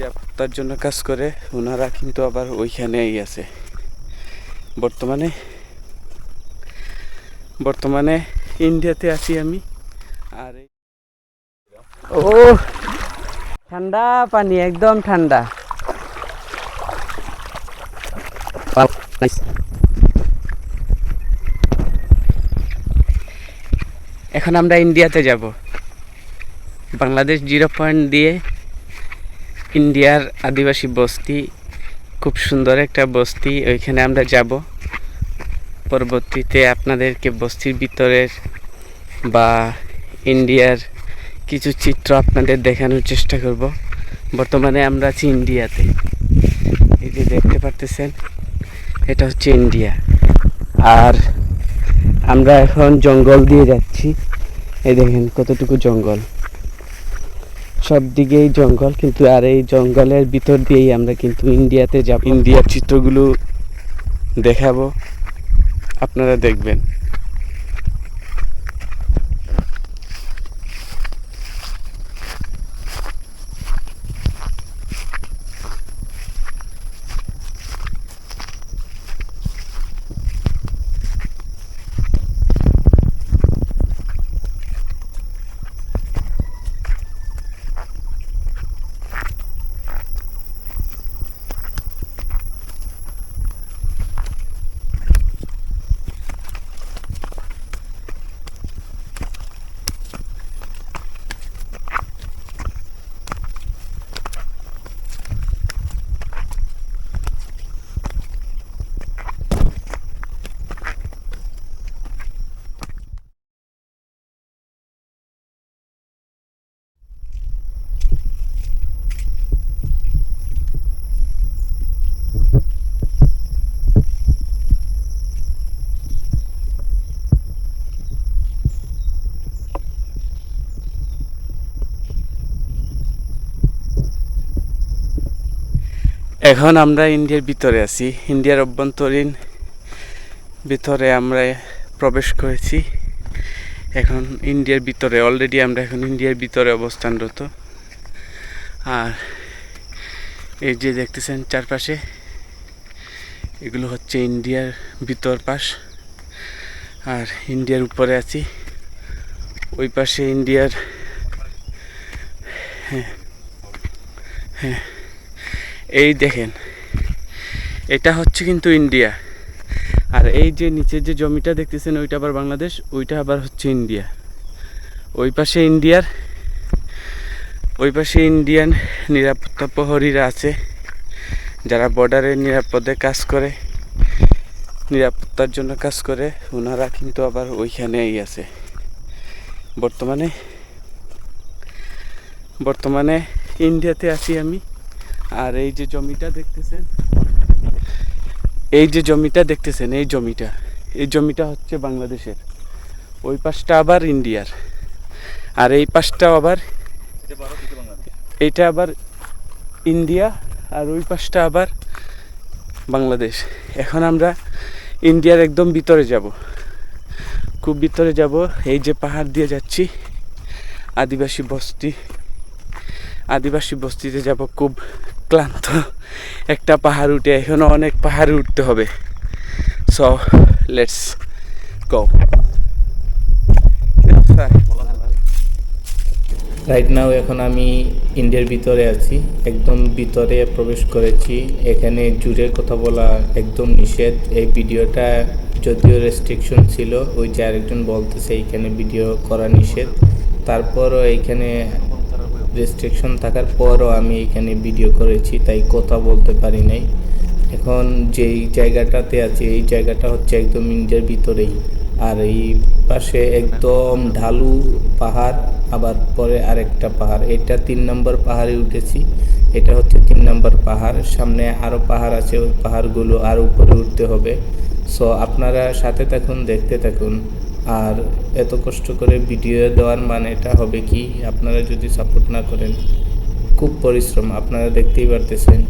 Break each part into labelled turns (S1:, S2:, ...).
S1: নিরাপত্তার জন্য কাজ করে ওনারা কিন্তু আবার ওইখানেই আছে। বর্তমানে বর্তমানে ইন্ডিয়াতে আছি আমি। আর
S2: ও, ঠান্ডা পানি, একদম ঠান্ডা। এখন আমরা ইন্ডিয়াতে যাব। বাংলাদেশ জিরো পয়েন্ট দিয়ে ইন্ডিয়ার আদিবাসী বস্তি, খুব সুন্দর একটা বস্তি, ওইখানে আমরা যাব। পরবর্তীতে আপনাদেরকে বস্তির ভিতরের বা ইন্ডিয়ার কিছু চিত্র আপনাদের দেখানোর চেষ্টা করব। বর্তমানে আমরা আছি ইন্ডিয়াতে। এই যে দেখতে পারতেছেন, এটা হচ্ছে ইন্ডিয়া। আর আমরা এখন জঙ্গল দিয়ে যাচ্ছি। এই দেখেন কতটুকু জঙ্গল। সব দিকেই জঙ্গল, কিন্তু আর এই জঙ্গলের ভিতর দিয়েই আমরা কিন্তু ইন্ডিয়াতে যাব।
S1: ইন্ডিয়ার চিত্রগুলো দেখাবো। আপনারা দেখবেন। এখন আমরা ইন্ডিয়ার ভিতরে আছি। ইন্ডিয়ার অভ্যন্তরীণ ভিতরে আমরা প্রবেশ করেছি। এখন ইন্ডিয়ার ভিতরে অলরেডি আমরা এখন ইন্ডিয়ার ভিতরে অবস্থানরত। আর এই যে দেখতেছেন চারপাশে, এগুলো হচ্ছে ইন্ডিয়ার ভিতর পাশ আর ইন্ডিয়ার উপরে আছি। ওই পাশে ইন্ডিয়ার হ্যাঁ হ্যাঁ। এই দেখেন, এটা হচ্ছে কিন্তু ইন্ডিয়া। আর এই যে নিচের যে জমিটা দেখতেছেন, ওইটা আবার বাংলাদেশ, ওইটা আবার হচ্ছে ইন্ডিয়া। ওই পাশে ইন্ডিয়ার, ওই পাশে ইন্ডিয়ান নিরাপত্তা প্রহরীরা আছে, যারা বর্ডারে নিরাপদে কাজ করে, নিরাপত্তার জন্য কাজ করে ওনারা কিন্তু আবার ওইখানেই আছে। বর্তমানে বর্তমানে ইন্ডিয়াতে আছি আমি। আর এই যে জমিটা দেখতেছেন, এই যে জমিটা দেখতেছেন, এই জমিটা এই জমিটা হচ্ছে বাংলাদেশের। ওই পাশটা আবার ইন্ডিয়ার। আর এই পাশটা আবার এইটা আবার ইন্ডিয়া, আর ওই পাশটা আবার বাংলাদেশ। এখন আমরা ইন্ডিয়ার একদম ভিতরে যাব। খুব ভিতরে যাব, এই যে পাহাড় দিয়ে যাচ্ছি, আদিবাসী বস্তি। আদিবাসী বস্তিতে যাব, খুব ক্লান্ত। একটা পাহাড় উঠে, এখনও অনেক পাহাড়ে উঠতে হবে। So let's go
S3: right now এখন আমি ইন্ডিয়ার ভিতরে আছি। একদম ভিতরে প্রবেশ করেছি। এখানে জুড়ে কথা বলা একদম নিষেধ। এই ভিডিওটা যদিও রেস্ট্রিকশন ছিল, ওই যে আরেকজন বলতেছে, এইখানে ভিডিও করা নিষেধ। তারপরও এইখানে রেস্ট্রিকশন থাকার পরও আমি এখানে ভিডিও করেছি, তাই কথা বলতে পারি নাই। এখন যেই জায়গাটাতে আছি, এই জায়গাটা হচ্ছে একদম ইন্ডিয়ার ভিতরেই। আর এই পাশে একদম ঢালু পাহাড়, আবার পরে আরেকটা পাহাড়। এটা তিন নম্বর পাহাড়ে উঠেছি। এটা হচ্ছে তিন নম্বর পাহাড়। সামনে আরও পাহাড় আছে, ওই পাহাড়গুলো আর উপরে উঠতে হবে। সো আপনারা সাথে থাকুন, দেখতে থাকুন। আর এত কষ্ট করে ভিডিও দেওয়ার মানেটা হবে কি? আপনারা যদি সাপোর্ট না করেন, খুব পরিশ্রম, আপনারা দেখতেই পারতেছেন।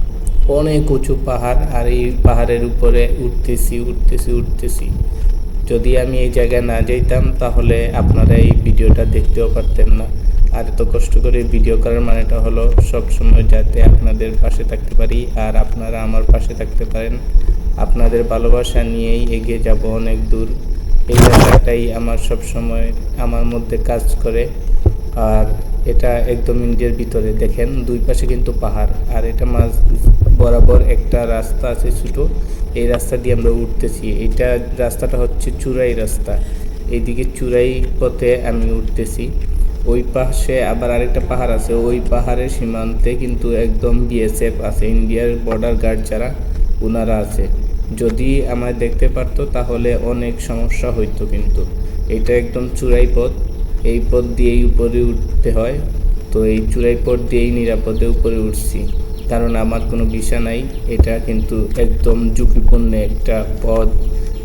S3: অনেক উঁচু পাহাড় আর এই পাহাড়ের উপরে উঠতেছি উঠতেছি উঠতেছি। যদি আমি এই জায়গায় না যেতাম তাহলে আপনারা এই ভিডিওটা দেখতেও পারতেন না। আর এত কষ্ট করে ভিডিও করার মানেটা হলো সব সময় যাতে আপনাদের পাশে থাকতে পারি আর আপনারা আমার পাশে থাকতে পারেন। আপনাদের ভালোবাসা নিয়েই এগিয়ে যাব অনেক দূর। এই জায়গাটাই আমার সব সময় আমার মধ্যে কাজ করে। আর এটা একদম ইন্ডিয়ার ভিতরে। দেখেন, দুই পাশে কিন্তু পাহাড়। আর এটা মাঝ বরাবর একটা রাস্তা আছে ছোটো। এই রাস্তা দিয়ে আমরা উঠতেছি। এটা রাস্তাটা হচ্ছে চূড়াই রাস্তা। এইদিকে চূড়াই পথে আমি উঠতেছি। ওই পাশে আবার আরেকটা পাহাড় আছে। ওই পাহাড়ের সীমান্তে কিন্তু একদম বিএসএফ আছে। ইন্ডিয়ার বর্ডার গার্ড যারা ওনারা আছে। যদি আমায় দেখতে পারতো, তাহলে অনেক সমস্যা হইতো কিন্তু। এটা একদম চূড়াই পথ। এই পথ দিয়েই উপরে উঠতে হয়। তো এই চূড়াই পথ দিয়েই নিরাপদে উপরে উঠছি। কারণ আমার কোনো ভিসা নাই। এটা কিন্তু একদম ঝুঁকিপূর্ণ একটা পথ।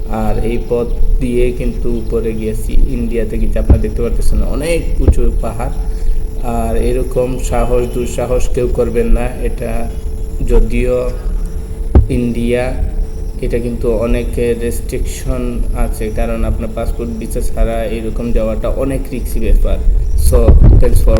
S3: আর এই পথ দিয়ে কিন্তু উপরে গিয়েছি। ইন্ডিয়াতে গেছি আপনারা দেখতে পারতেছেন, অনেক উঁচু পাহাড়। আর এরকম সাহস, দুঃসাহস কেউ করবেন না। এটা যদিও ইন্ডিয়া এটা কিন্তু অনেক রেস্ট্রিকশন আছে, কারণ আপনার পাসপোর্ট ভিসা ছাড়া এরকম যাওয়াটা অনেক রিক্সি ব্যাপার সো থ্যাংকস ফর